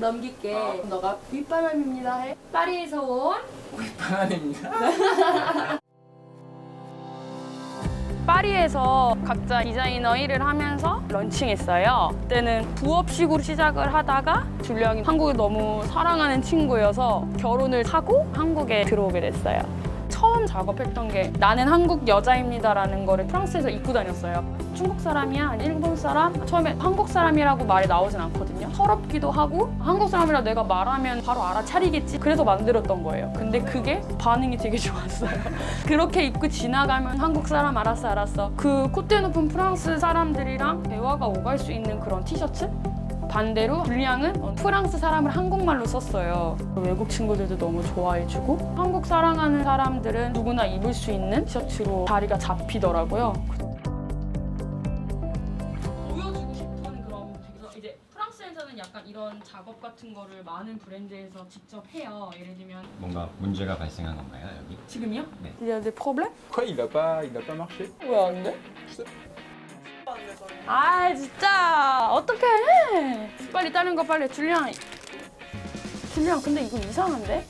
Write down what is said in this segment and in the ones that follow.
넘길게. 너가 윗바람입니다 해. 파리에서 온 바나입니다. 파리에서 각자 디자이너 일을 하면서 런칭했어요. 그때는 부업식으로 시작을 하다가 줄리앙이 한국을 너무 사랑하는 친구여서 결혼을 하고 한국에 들어오게 됐어요. 처음 작업했던 게 나는 한국 여자입니다라는 거를 프랑스에서 입고 다녔어요. 중국 사람이야? 일본 사람? 처음에 한국 사람이라고 말이 나오진 않거든요. 서럽기도 하고 한국 사람이라 내가 말하면 바로 알아차리겠지. 그래서 만들었던 거예요. 근데 그게 반응이 되게 좋았어요. 그렇게 입고 지나가면 한국 사람 알았어 알았어. 그 콧대 높은 프랑스 사람들이랑 대화가 오갈 수 있는 그런 티셔츠? 반대로 어, 프랑스 사람을 한국말로 썼어요. 외국 친구들도 너무 좋아해주고 한국 사랑하는 사람들은 누구나 입을 수 있는 티셔츠로 자리가 잡히더라고요. 보여주고 싶은 그런 이제 프랑스에서는 약간 이런 작업 같은 거를 많은 브랜드에서 직접 해요. 예를 들면 뭔가 문제가 발생한 건가요 여기? 지금이요? 네. Il y a des problèmes? Pourquoi il a pas, il a pas marché 왜안 돼? 아 진짜 빨리 다른 거 빨리. 줄리앙. 줄리앙 근데 이거 이상한데?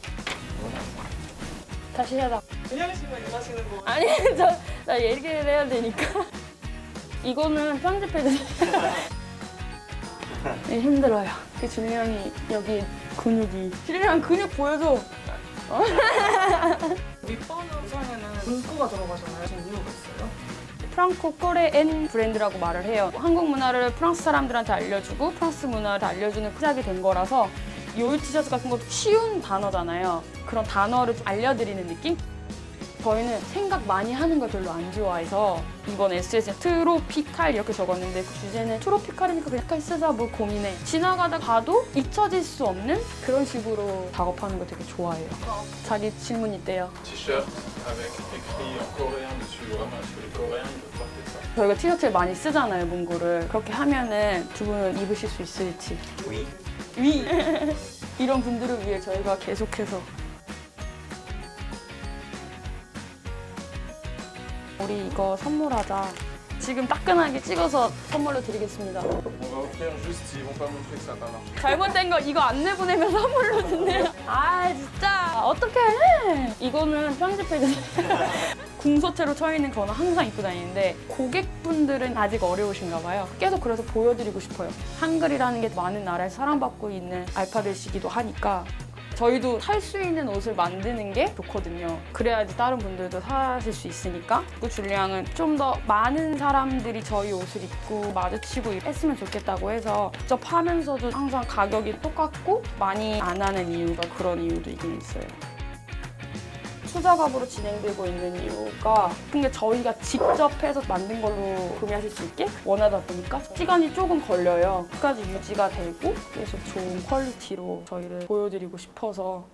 다시 해라. 그냥 씨만 일하시는 거 아니 저나 얘기를 해야 되니까. 이거는 편집해 주세요 네, 힘들어요. 그 줄리앙이 여기 근육이. 줄리앙 근육 보여줘. 윗번호상에는 문구가 들어가잖아요. 지금 이유가 있어요? 프랑코 코레엔 브랜드라고 말을 해요. 한국 문화를 프랑스 사람들한테 알려주고 프랑스 문화를 알려주는 시작이 된 거라서 요 티셔츠 같은 것도 쉬운 단어잖아요. 그런 단어를 좀 알려드리는 느낌? 저희는 생각 많이 하는 걸 별로 안 좋아해서 이번 SS에 트로피칼 이렇게 적었는데 그 주제는 트로피칼이니까 그냥 약간 쓰자 뭘 고민해. 지나가다 가도 잊혀질 수 없는 그런 식으로 작업하는 거 되게 좋아해요. 자기 질문 있대요. porter ça. 저희가 티셔츠를 많이 쓰잖아요, 문구를. 그렇게 하면은 두 분은 입으실 수 있을지. 위. 위! 이런 분들을 위해 저희가 계속해서. 우리 이거 선물하자. 지금 따끈하게 찍어서 선물로 드리겠습니다. 잘못된 거 이거 안 내 보내면 선물로 준대요. 아 진짜 어떡해. 이거는 편집해주세요. 궁서체로 쳐 있는 거는 항상 입고 다니는데 고객분들은 아직 어려우신가 봐요. 계속 그래서 보여드리고 싶어요. 한글이라는 게 많은 나라에서 사랑받고 있는 알파벳이기도 하니까 저희도 살수 있는 옷을 만드는 게 좋거든요. 그래야지 다른 분들도 사실 수 있으니까. 그 줄리앙은 좀 더 많은 사람들이 저희 옷을 입고 마주치고 했으면 좋겠다고 해서 직접 하면서도 항상 가격이 똑같고 많이 안 하는 이유가 그런 이유도 있긴 있어요. 투작업으로 진행되고 있는 이유가 근데 저희가 직접 해서 만든 걸로 구매하실 수 있게 원하다 보니까 시간이 조금 걸려요. 끝까지 유지가 되고 그래서 좋은 퀄리티로 저희를 보여드리고 싶어서